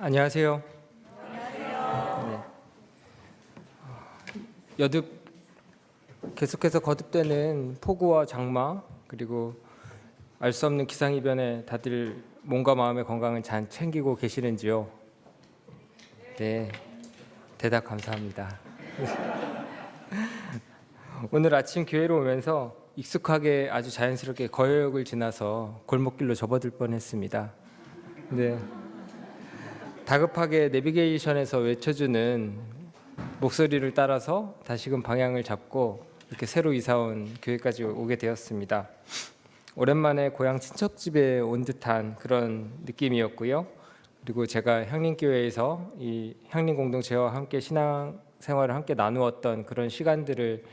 안녕하세요. 네. 여듭 계속해서 거듭되는 폭우와 장마 그리고 알 수 없는 기상 이변에 다들 몸과 마음의 건강을 잘 챙기고 계시는지요? 네, 대답 감사합니다. 오늘 아침 교회로 오면서 익숙하게 아주 자연스럽게 거역을 지나서 골목길로 접어들 뻔했습니다. 네. 다급하게 내비게이션에서 외쳐주는 목소리를 따라서 다시금 방향을 잡고 이렇게 새로 이사온 교회까지 오게 되었습니다. 오랜만에 고향 친척 집에 온 듯한 그런 느낌이었고요. 그리고 제가 향림교회에서 이 향림 공동체와 함께 신앙 생활을 함께 나누었던 그런 시간들을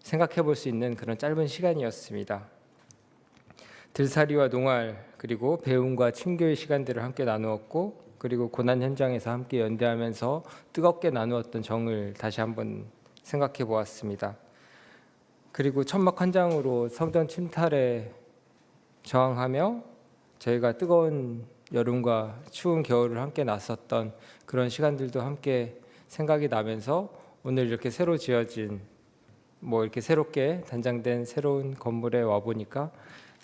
생각해 볼 수 있는 그런 짧은 시간이었습니다. 들살이와 농활 그리고 배움과 친교의 시간들을 함께 나누었고 그리고 고난 현장에서 함께 연대하면서 뜨겁게 나누었던 정을 다시 한번 생각해 보았습니다. 그리고 천막 한 장으로 성전 침탈에 저항하며 저희가 뜨거운 여름과 추운 겨울을 함께 났었던 그런 시간들도 함께 생각이 나면서 오늘 이렇게 새로 지어진 뭐 이렇게 새롭게 단장된 새로운 건물에 와 보니까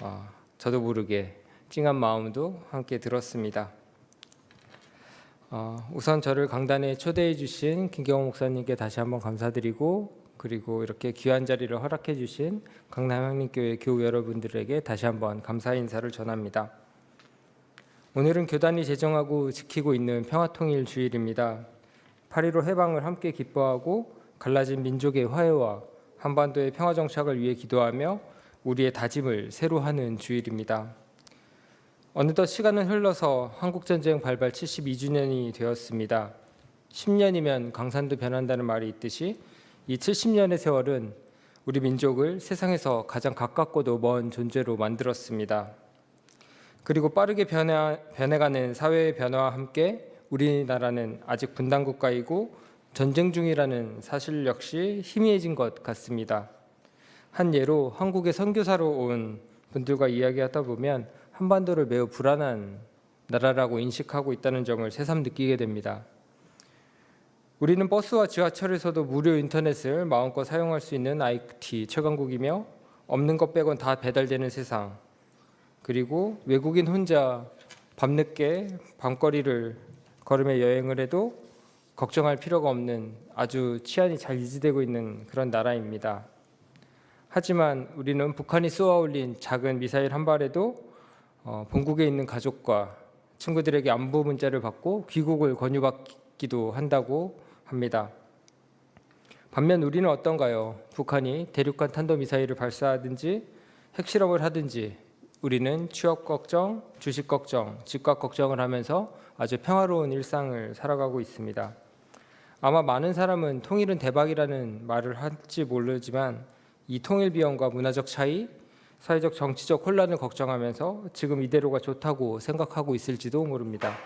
어, 저도 모르게 찡한 마음도 함께 들었습니다. 어, 우선 저를 강단에 초대해 주신 김경호 목사님께 다시 한번 감사드리고 그리고 이렇게 귀한 자리를 허락해 주신 강남 향림교회 교우 여러분들에게 다시 한번 감사 인사를 전합니다. 오늘은 교단이 제정하고 지키고 있는 평화통일 주일입니다. 8.15 해방을 함께 기뻐하고 갈라진 민족의 화해와 한반도의 평화 정착을 위해 기도하며 우리의 다짐을 새로 하는 주일입니다. 어느덧 시간은 흘러서 한국 전쟁 발발 72주년이 되었습니다. 10년이면 강산도 변한다는 말이 있듯이 이 70년의 세월은 우리 민족을 세상에서 가장 가깝고도 먼 존재로 만들었습니다. 그리고 빠르게 변해, 변해가는 사회의 변화와 함께 우리나라는 아직 분단 국가이고 전쟁 중이라는 사실 역시 희미해진 것 같습니다. 한 예로 한국에 선교사로 온 분들과 이야기하다 보면 한반도를 매우 불안한 나라라고 인식하고 있다는 점을 새삼 느끼게 됩니다. 우리는 버스와 지하철에서도 무료 인터넷을 마음껏 사용할 수 있는 IT 최강국이며 없는 것 빼곤 다 배달되는 세상. 그리고 외국인 혼자 밤늦게 밤거리를 걸으며 여행을 해도 걱정할 필요가 없는 아주 치안이 잘 유지되고 있는 그런 나라입니다. 하지만 우리는 북한이 쏘아올린 작은 미사일 한 발에도 어, 본국에 있는 가족과 친구들에게 안부 문자를 받고 귀국을 권유받기도 한다고 합니다. 반면 우리는 어떤가요? 북한이 대륙간 탄도미사일을 발사하든지 핵실험을 하든지 우리는 취업 걱정, 주식 걱정, 집값 걱정을 하면서 아주 평화로운 일상을 살아가고 있습니다. 아마 많은 사람은 통일은 대박이라는 말을 할지 모르지만 이 통일 비용과 문화적 차이, 사회적 정치적 혼란을 걱정하면서 지금 이대로가 좋다고 생각하고 있을지도 모릅니다.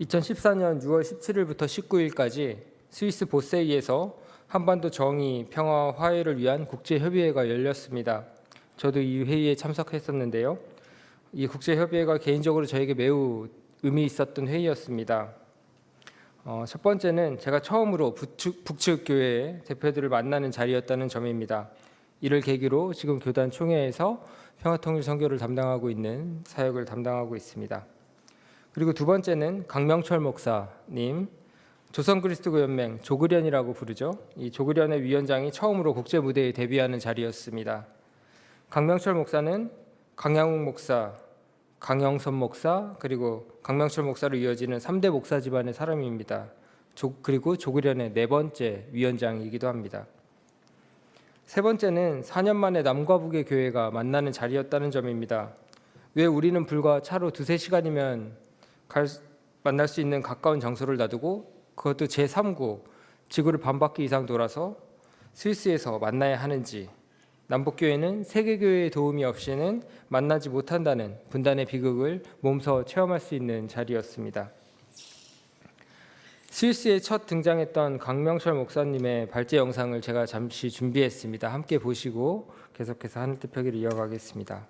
2014년 6월 17일부터 19일까지 스위스 보세이에서 한반도 정의, 평화, 화해를 위한 국제 협의회가 열렸습니다. 저도 이 회의에 참석했었는데요. 이 국제 협의회가 개인적으로 저에게 매우 의미 있었던 회의였습니다. 어, 첫 번째는 제가 처음으로 북측, 북측 교회 대표들을 만나는 자리였다는 점입니다. 이를 계기로 지금 교단 총회에서 평화통일 선교를 담당하고 있는 사역을 담당하고 있습니다. 그리고 두 번째는 강명철 목사님 조선 그리스도 연맹 조그련이라고 부르죠. 이 조그련의 위원장이 처음으로 국제 무대에 데뷔하는 자리였습니다. 강명철 목사는 강양욱 목사, 강영선 목사 그리고 강명철 목사로 이어지는 3대 목사 집안의 사람입니다. 조, 그리고 조그련의 네 번째 위원장이기도 합니다. 세 번째는 4년 만에 남과 북의 교회가 만나는 자리였다는 점입니다. 왜 우리는 불과 차로 두세 시간이면 갈, 만날 수 있는 가까운 장소를 놔두고 그것도 제3구 지구를 반바퀴 이상 돌아서 스위스에서 만나야 하는지 남북교회는 세계교회의 도움이 없이는 만나지 못한다는 분단의 비극을 몸소 체험할 수 있는 자리였습니다. 스위스에 첫 등장했던 강명철 목사님의 발제 영상을 제가 잠시 준비했습니다. 함께 보시고 계속해서 하늘뜻 펴기를 이어가겠습니다.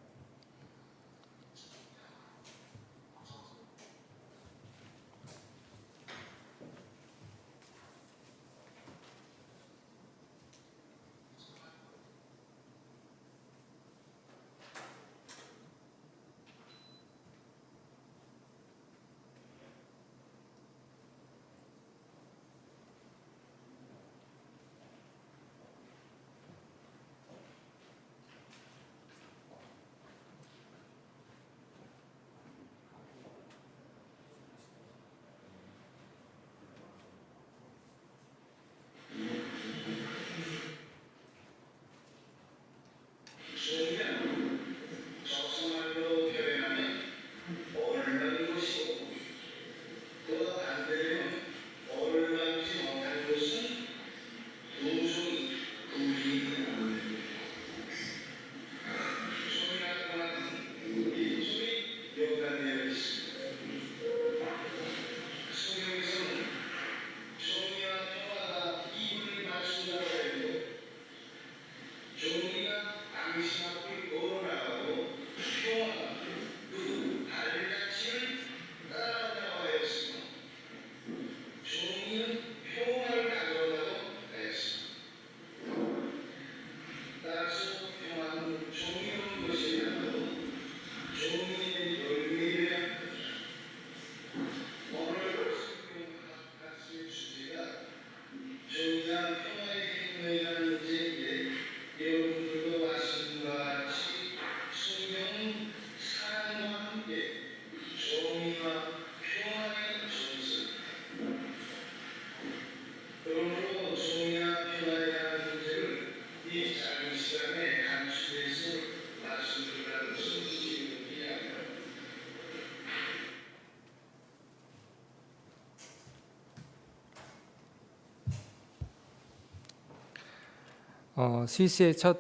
어, 스위스의 첫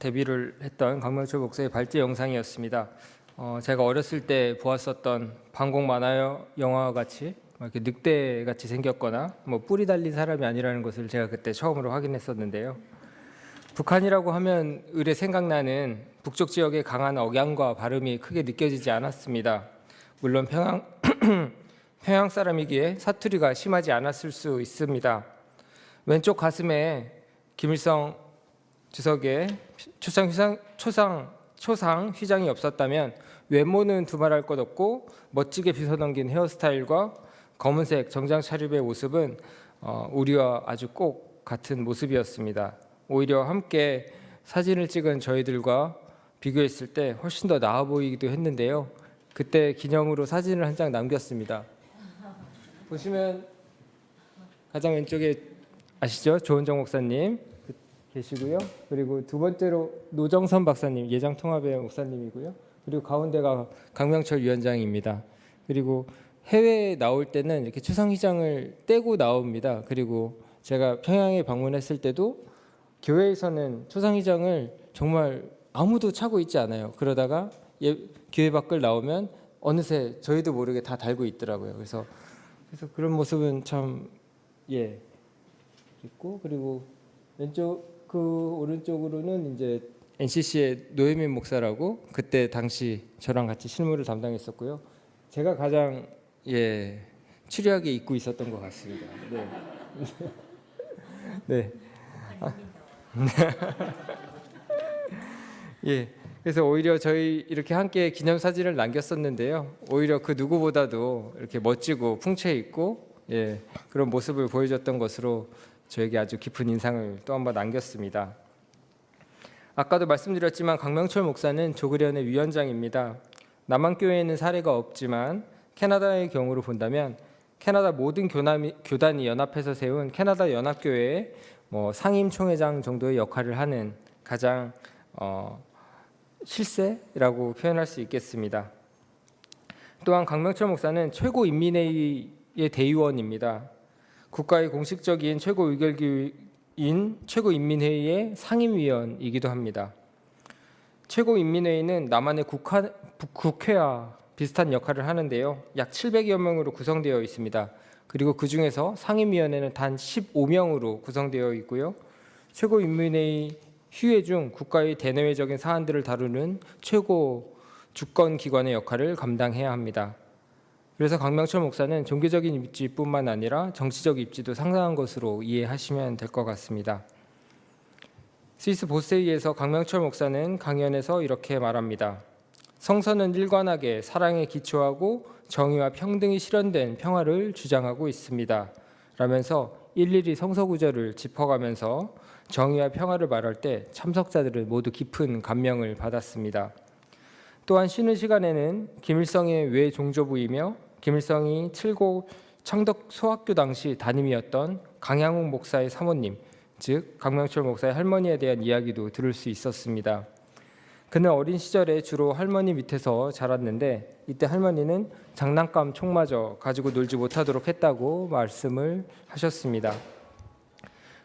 데뷔를 했던 강명철 목사의 발제 영상이었습니다. 어, 제가 어렸을 때 보았었던 방공 만화 영화 같이 막 이렇게 늑대 같이 생겼거나 뭐 뿔이 달린 사람이 아니라는 것을 제가 그때 처음으로 확인했었는데요. 북한이라고 하면 을에 생각나는 북쪽 지역의 강한 억양과 발음이 크게 느껴지지 않았습니다. 물론 평양 평양 사람이기에 사투리가 심하지 않았을 수 있습니다. 왼쪽 가슴에 김일성 주석의 초상 휘상, 초상 초상 휘장이 없었다면 외모는 두말할 것 없고 멋지게 빗어넘긴 헤어스타일과 검은색 정장 차림의 모습은 어, 우리와 아주 꼭 같은 모습이었습니다. 오히려 함께 사진을 찍은 저희들과 비교했을 때 훨씬 더 나아 보이기도 했는데요. 그때 기념으로 사진을 한 장 남겼습니다. 보시면 가장 왼쪽에 아시죠? 조은정 목사님 그- 계시고요. 그리고 두 번째로 노정선 박사님 예장 통합의 목사님이고요. 그리고 가운데가 강명철 위원장입니다. 그리고 해외에 나올 때는 이렇게 추상휘장을 떼고 나옵니다. 그리고 제가 평양에 방문했을 때도 교회에서는 초상휘장을 정말 아무도 차고 있지 않아요. 그러다가 예, 교회 밖을 나오면 어느새 저희도 모르게 다 달고 있더라고요. 그래서 그래서 그런 모습은 참 예. 있고 그리고 왼쪽 그 오른쪽으로는 이제 NCC의 노예민 목사라고 그때 당시 저랑 같이 실무를 담당했었고요. 제가 가장 예 추리하게 입고 있었던 것 같습니다. 네. 네. 아. 예. 그래서 오히려 저희 이렇게 함께 기념 사진을 남겼었는데요. 오히려 그 누구보다도 이렇게 멋지고 풍채 있고 예, 그런 모습을 보여줬던 것으로 저에게 아주 깊은 인상을 또 한 번 남겼습니다. 아까도 말씀드렸지만 강명철 목사는 조그련의 위원장입니다. 남한교회에는 사례가 없지만 캐나다의 경우로 본다면 캐나다 모든 교남이, 교단이 연합해서 세운 캐나다 연합교회의 뭐 상임 총회장 정도의 역할을 하는 가장 어, 실세라고 표현할 수 있겠습니다. 또한 강명철 목사는 최고 인민회의의 대의원입니다. 국가의 공식적인 최고 의결기인 최고인민회의의 상임위원이기도 합니다. 최고인민회의는 남한의 국화, 국회와 비슷한 역할을 하는데요. 약 700여 명으로 구성되어 있습니다. 그리고 그 중에서 상임위원회는 단 15명으로 구성되어 있고요. 최고인민회의 휴회 중 국가의 대내외적인 사안들을 다루는 최고 주권 기관의 역할을 감당해야 합니다. 그래서 강명철 목사는 종교적인 입지뿐만 아니라 정치적 입지도 상당한 것으로 이해하시면 될 것 같습니다. 스위스 보세이에서 강명철 목사는 강연에서 이렇게 말합니다. 성서는 일관하게 사랑에 기초하고 정의와 평등이 실현된 평화를 주장하고 있습니다. 라면서 일일이 성서 구절을 짚어가면서 정의와 평화를 말할 때 참석자들은 모두 깊은 감명을 받았습니다. 또한 쉬는 시간에는 김일성의 외 종조부이며 김일성이 칠곡 청덕 소학교 당시 담임이었던 강양욱 목사의 사모님, 즉 강명철 목사의 할머니에 대한 이야기도 들을 수 있었습니다. 그는 어린 시절에 주로 할머니 밑에서 자랐는데 이때 할머니는 장난감 총마저 가지고 놀지 못하도록 했다고 말씀을 하셨습니다.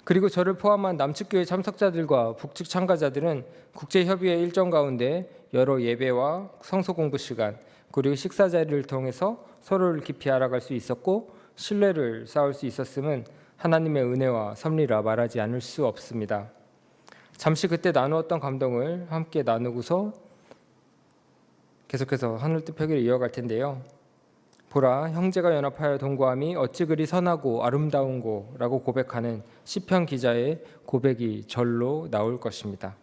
그리고 저를 포함한 남측 교회 참석자들과 북측 참가자들은 국제 협의회 일정 가운데 여러 예배와 성서 공부 시간 그리고 식사 자리를 통해서 서로를 깊이 알아갈 수 있었고 신뢰를 쌓을 수 있었음은 하나님의 은혜와 섭리라 말하지 않을 수 없습니다. 잠시 그때 나누었던 감동을 함께 나누고서 계속해서 하늘 뜻 표기를 이어갈 텐데요. 보라 형제가 연합하여 동거함이 어찌 그리 선하고 아름다운고라고 고백하는 시편 기자의 고백이 절로 나올 것입니다.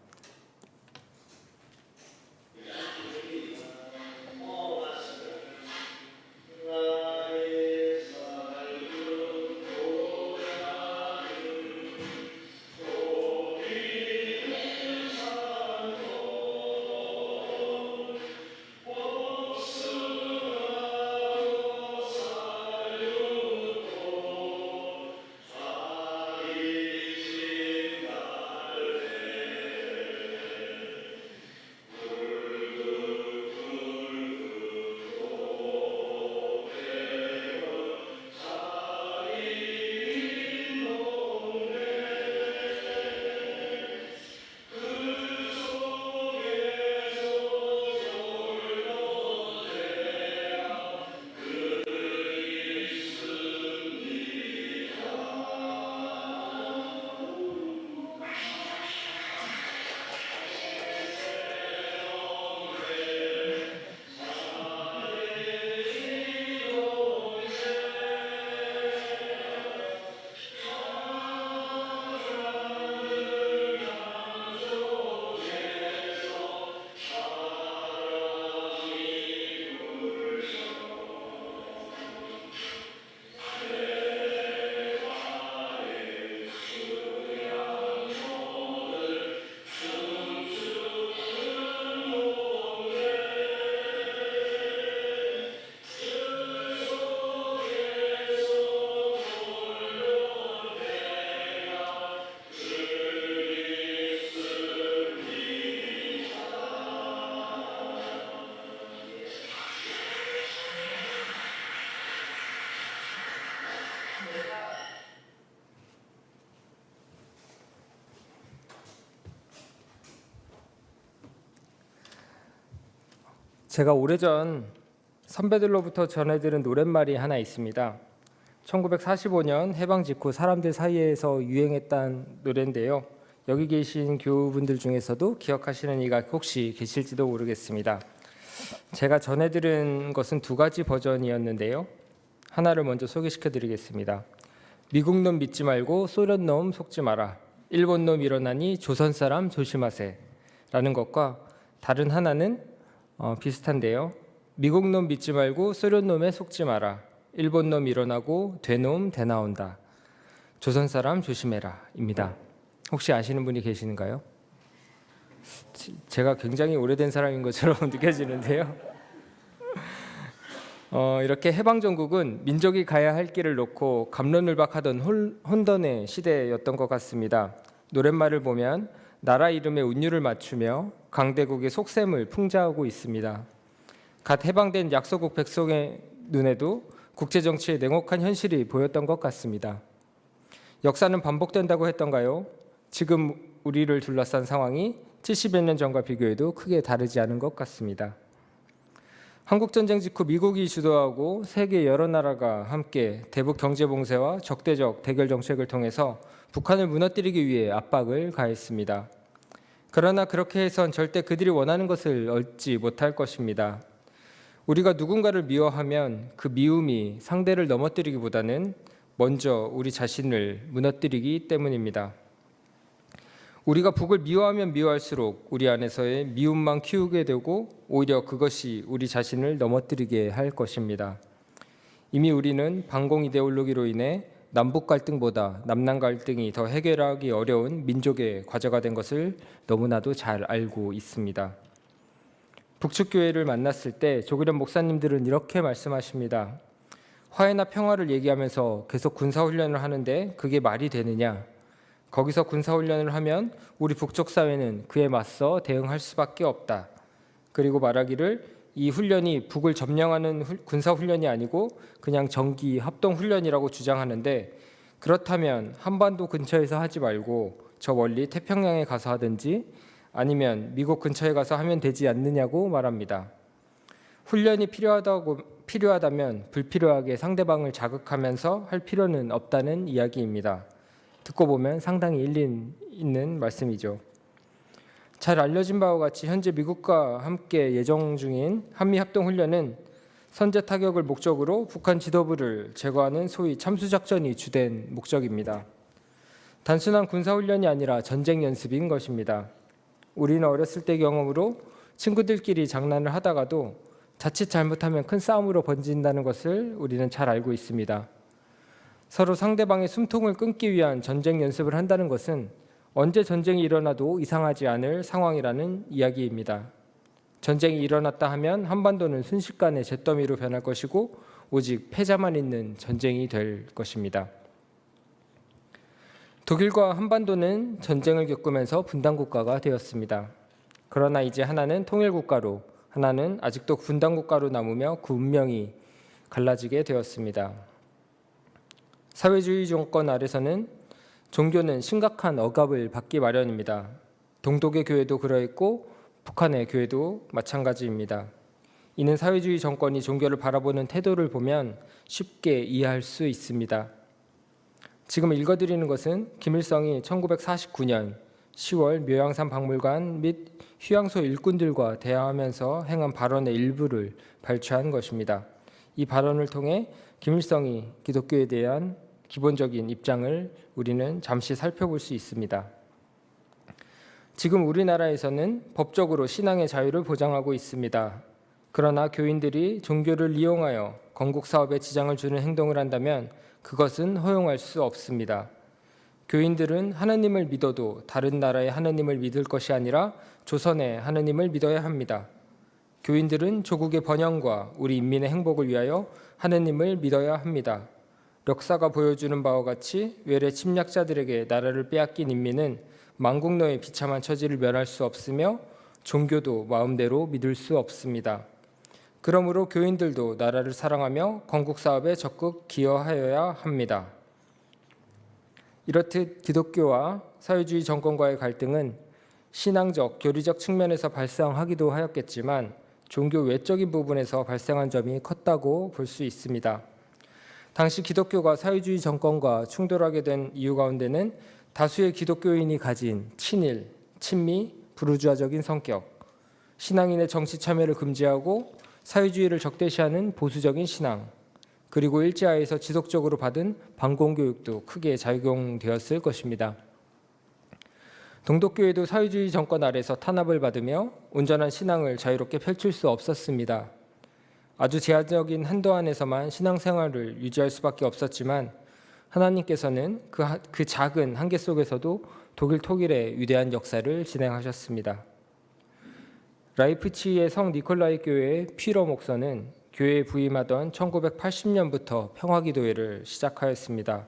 제가 오래전 선배들로부터 전해들은 노랫말이 하나 있습니다. 1945년 해방 직후 사람들 사이에서 유행했던 노래인데요. 여기 계신 교우분들 중에서도 기억하시는 이가 혹시 계실지도 모르겠습니다. 제가 전해들은 것은 두 가지 버전이었는데요. 하나를 먼저 소개시켜 드리겠습니다. 미국 놈 믿지 말고 소련 놈 속지 마라. 일본 놈 일어나니 조선 사람 조심하세. 라는 것과 다른 하나는 어, 비슷한데요. 미국 놈 믿지 말고 소련 놈에 속지 마라. 일본 놈 일어나고 되놈 대나온다. 조선 사람 조심해라입니다. 혹시 아시는 분이 계시는가요? 지- 제가 굉장히 오래된 사람인 것처럼 느껴지는데요. 어, 이렇게 해방 전국은 민족이 가야 할 길을 놓고 감론을박하던 홀- 혼돈의 시대였던 것 같습니다. 노랫말을 보면 나라 이름에 운율을 맞추며 강대국의 속셈을 풍자하고 있습니다. 갓 해방된 약소국 백성의 눈에도 국제 정치의 냉혹한 현실이 보였던 것 같습니다. 역사는 반복된다고 했던가요? 지금 우리를 둘러싼 상황이 70여 년 전과 비교해도 크게 다르지 않은 것 같습니다. 한국 전쟁 직후 미국이 주도하고 세계 여러 나라가 함께 대북 경제 봉쇄와 적대적 대결 정책을 통해서 북한을 무너뜨리기 위해 압박을 가했습니다. 그러나 그렇게 해선 절대 그들이 원하는 것을 얻지 못할 것입니다. 우리가 누군가를 미워하면 그 미움이 상대를 넘어뜨리기보다는 먼저 우리 자신을 무너뜨리기 때문입니다. 우리가 북을 미워하면 미워할수록 우리 안에서의 미움만 키우게 되고 오히려 그것이 우리 자신을 넘어뜨리게 할 것입니다. 이미 우리는 반공 이데올로기로 인해 남북 갈등보다 남남 갈등이 더 해결하기 어려운 민족의 과제가 된 것을 너무나도 잘 알고 있습니다. 북측 교회를 만났을 때 조기련 목사님들은 이렇게 말씀하십니다. 화해나 평화를 얘기하면서 계속 군사 훈련을 하는데 그게 말이 되느냐? 거기서 군사 훈련을 하면 우리 북쪽 사회는 그에 맞서 대응할 수밖에 없다. 그리고 말하기를 이 훈련이 북을 점령하는 후- 군사 훈련이 아니고 그냥 정기 합동 훈련이라고 주장하는데 그렇다면 한반도 근처에서 하지 말고 저 멀리 태평양에 가서 하든지 아니면 미국 근처에 가서 하면 되지 않느냐고 말합니다. 훈련이 필요하다고 필요하다면 불필요하게 상대방을 자극하면서 할 필요는 없다는 이야기입니다. 듣고 보면 상당히 일리 있는 말씀이죠. 잘 알려진 바와 같이 현재 미국과 함께 예정 중인 한미 합동 훈련은 선제 타격을 목적으로 북한 지도부를 제거하는 소위 참수 작전이 주된 목적입니다. 단순한 군사 훈련이 아니라 전쟁 연습인 것입니다. 우리는 어렸을 때 경험으로 친구들끼리 장난을 하다가도 자칫 잘못하면 큰 싸움으로 번진다는 것을 우리는 잘 알고 있습니다. 서로 상대방의 숨통을 끊기 위한 전쟁 연습을 한다는 것은 언제 전쟁이 일어나도 이상하지 않을 상황이라는 이야기입니다. 전쟁이 일어났다 하면 한반도는 순식간에 잿더미로 변할 것이고 오직 패자만 있는 전쟁이 될 것입니다. 독일과 한반도는 전쟁을 겪으면서 분단 국가가 되었습니다. 그러나 이제 하나는 통일 국가로 하나는 아직도 분단 국가로 남으며 그 운명이 갈라지게 되었습니다. 사회주의 정권 아래서는 종교는 심각한 억압을 받기 마련입니다. 동독의 교회도 그러했고 북한의 교회도 마찬가지입니다. 이는 사회주의 정권이 종교를 바라보는 태도를 보면 쉽게 이해할 수 있습니다. 지금 읽어드리는 것은 김일성이 1949년 10월 묘양산 박물관 및 휴양소 일꾼들과 대화하면서 행한 발언의 일부를 발췌한 것입니다. 이 발언을 통해 김일성이 기독교에 대한 기본적인 입장을 우리는 잠시 살펴볼 수 있습니다. 지금 우리나라에서는 법적으로 신앙의 자유를 보장하고 있습니다. 그러나 교인들이 종교를 이용하여 건국 사업에 지장을 주는 행동을 한다면 그것은 허용할 수 없습니다. 교인들은 하나님을 믿어도 다른 나라의 하나님을 믿을 것이 아니라 조선의 하나님을 믿어야 합니다. 교인들은 조국의 번영과 우리 인민의 행복을 위하여 하나님을 믿어야 합니다. 역사가 보여주는 바와 같이 외래 침략자들에게 나라를 빼앗긴 인민은 망국노의 비참한 처지를 면할 수 없으며 종교도 마음대로 믿을 수 없습니다. 그러므로 교인들도 나라를 사랑하며 건국 사업에 적극 기여하여야 합니다. 이렇듯 기독교와 사회주의 정권과의 갈등은 신앙적, 교리적 측면에서 발생하기도 하였겠지만 종교 외적인 부분에서 발생한 점이 컸다고 볼 수 있습니다. 당시 기독교가 사회주의 정권과 충돌하게 된 이유 가운데는 다수의 기독교인이 가진 친일, 친미, 부르주아적인 성격, 신앙인의 정치 참여를 금지하고 사회주의를 적대시하는 보수적인 신앙, 그리고 일제하에서 지속적으로 받은 반공 교육도 크게 작용되었을 것입니다. 동독교회도 사회주의 정권 아래서 탄압을 받으며 온전한 신앙을 자유롭게 펼칠 수 없었습니다. 아주 제한적인 한도 안에서만 신앙생활을 유지할 수밖에 없었지만 하나님께서는 그, 하- 그 작은 한계 속에서도 독일 통일의 위대한 역사를 진행하셨습니다. 라이프치히의 성 니콜라이 교회의 피러 목사는 교회에 부임하던 1980년부터 평화기도회를 시작하였습니다.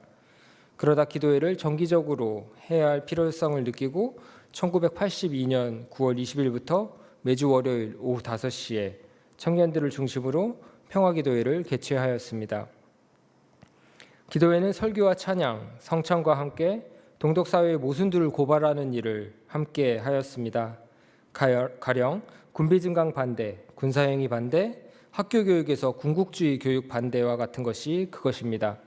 그러다 기도회를 정기적으로 해야 할 필요성을 느끼고 1982년 9월 20일부터 매주 월요일 오후 5시에 청년들을 중심으로 평화기도회를 개최하였습니다. 기도회는 설교와 찬양, 성찬과 함께 동독사회의 모순들을 고발하는 일을 함께 하였습니다. 가령 군비 증강 반대, 군사행위 반대, 학교 교육에서 군국주의 교육 반대와 같은 것이 그것입니다.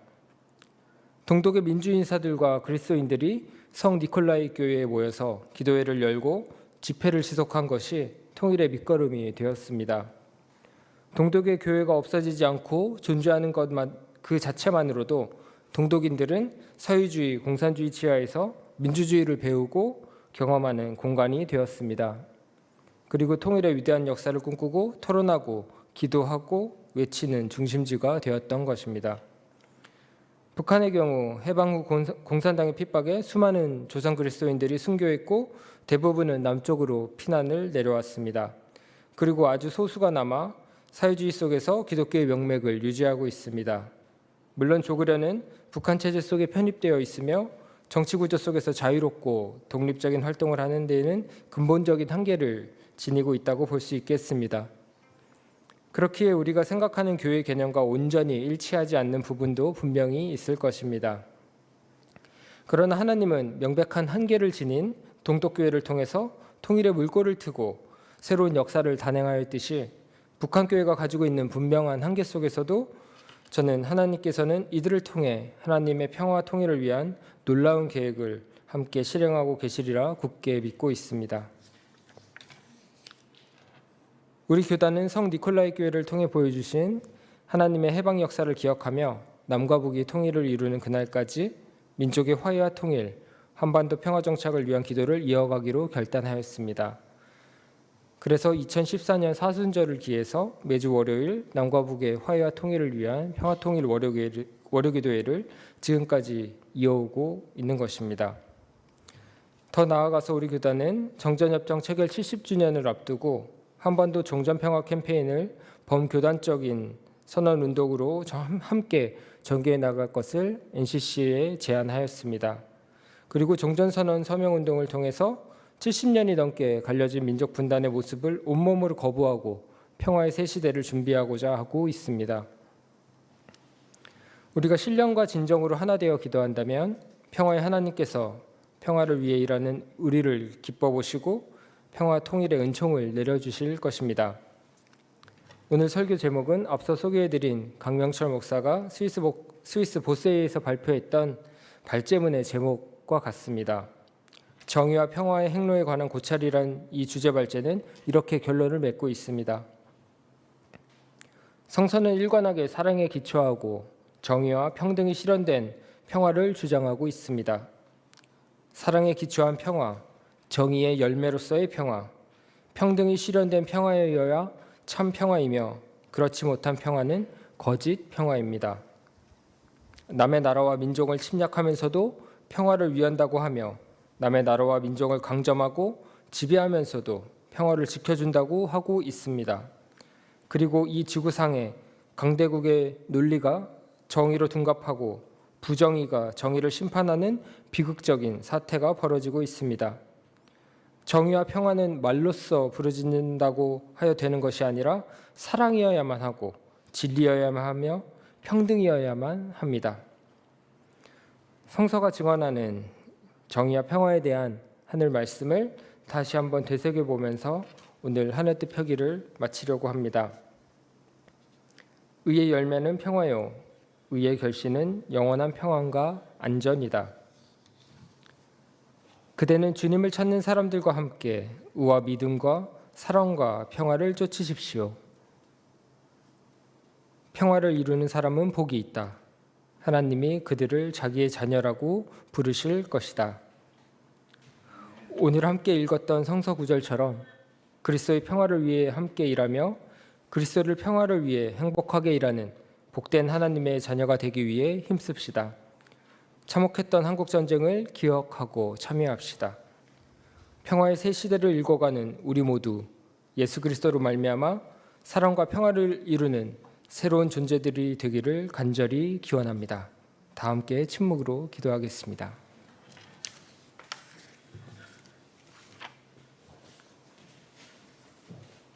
동독의 민주 인사들과 그리스도인들이 성 니콜라이 교회에 모여서 기도회를 열고 집회를 지속한 것이 통일의 밑거름이 되었습니다. 동독의 교회가 없어지지 않고 존재하는 것만 그 자체만으로도 동독인들은 사회주의, 공산주의 치하에서 민주주의를 배우고 경험하는 공간이 되었습니다. 그리고 통일의 위대한 역사를 꿈꾸고 토론하고 기도하고 외치는 중심지가 되었던 것입니다. 북한의 경우 해방 후 공산당의 핍박에 수많은 조선 그리스도인들이 순교했고 대부분은 남쪽으로 피난을 내려왔습니다. 그리고 아주 소수가 남아 사회주의 속에서 기독교의 명맥을 유지하고 있습니다. 물론 조그려는 북한 체제 속에 편입되어 있으며 정치 구조 속에서 자유롭고 독립적인 활동을 하는 데에는 근본적인 한계를 지니고 있다고 볼 수 있겠습니다. 그렇기에 우리가 생각하는 교회 개념과 온전히 일치하지 않는 부분도 분명히 있을 것입니다. 그러나 하나님은 명백한 한계를 지닌 동독교회를 통해서 통일의 물꼬를 트고 새로운 역사를 단행하였듯이 북한 교회가 가지고 있는 분명한 한계 속에서도 저는 하나님께서는 이들을 통해 하나님의 평화 통일을 위한 놀라운 계획을 함께 실행하고 계시리라 굳게 믿고 있습니다. 우리 교단은 성 니콜라이 교회를 통해 보여주신 하나님의 해방 역사를 기억하며 남과 북이 통일을 이루는 그날까지 민족의 화해와 통일, 한반도 평화 정착을 위한 기도를 이어가기로 결단하였습니다. 그래서 2014년 사순절을 기해서 매주 월요일 남과 북의 화해와 통일을 위한 평화 통일 월요기도회를, 지금까지 이어오고 있는 것입니다. 더 나아가서 우리 교단은 정전협정 체결 70주년을 앞두고 한반도 종전평화 캠페인을 범교단적인 선언 운동으로 점- 함께 전개해 나갈 것을 NCC에 제안하였습니다. 그리고 종전선언 서명 운동을 통해서 70년이 넘게 갈려진 민족 분단의 모습을 온몸으로 거부하고 평화의 새 시대를 준비하고자 하고 있습니다. 우리가 신령과 진정으로 하나 되어 기도한다면 평화의 하나님께서 평화를 위해 일하는 우리를 기뻐 보시고 평화 통일의 은총을 내려주실 것입니다. 오늘 설교 제목은 앞서 소개해드린 강명철 목사가 스위스, 복- 스위스 보세이에서 발표했던 발제문의 제목과 같습니다. 정의와 평화의 행로에 관한 고찰이란 이 주제 발제는 이렇게 결론을 맺고 있습니다. 성서는 일관하게 사랑에 기초하고 정의와 평등이 실현된 평화를 주장하고 있습니다. 사랑에 기초한 평화, 정의의 열매로서의 평화, 평등이 실현된 평화여야 참 평화이며 그렇지 못한 평화는 거짓 평화입니다. 남의 나라와 민족을 침략하면서도 평화를 위한다고 하며 남의 나라와 민족을 강점하고 지배하면서도 평화를 지켜준다고 하고 있습니다. 그리고 이 지구상에 강대국의 논리가 정의로 둔갑하고 부정의가 정의를 심판하는 비극적인 사태가 벌어지고 있습니다. 정의와 평화는 말로써 부르짖는다고 하여 되는 것이 아니라 사랑이어야만 하고 진리여야만 하며 평등이어야만 합니다. 성서가 증언하는 정의와 평화에 대한 하늘 말씀을 다시 한번 되새겨 보면서 오늘 한해뜻 펴기를 마치려고 합니다. 의의 열매는 평화요. 의의 결실은 영원한 평안과 안전이다. 그대는 주님을 찾는 사람들과 함께 의와 믿음과 사랑과 평화를 쫓으십시오. 평화를 이루는 사람은 복이 있다. 하나님이 그들을 자기의 자녀라고 부르실 것이다. 오늘 함께 읽었던 성서 구절처럼 그리스도의 평화를 위해 함께 일하며 그리스도를 평화를 위해 행복하게 일하는 복된 하나님의 자녀가 되기 위해 힘씁시다. 참혹했던 한국 전쟁을 기억하고 참여합시다. 평화의 새 시대를 읽어가는 우리 모두 예수 그리스도로 말미암아 사랑과 평화를 이루는 새로운 존재들이 되기를 간절히 기원합니다. 다 함께 침묵으로 기도하겠습니다.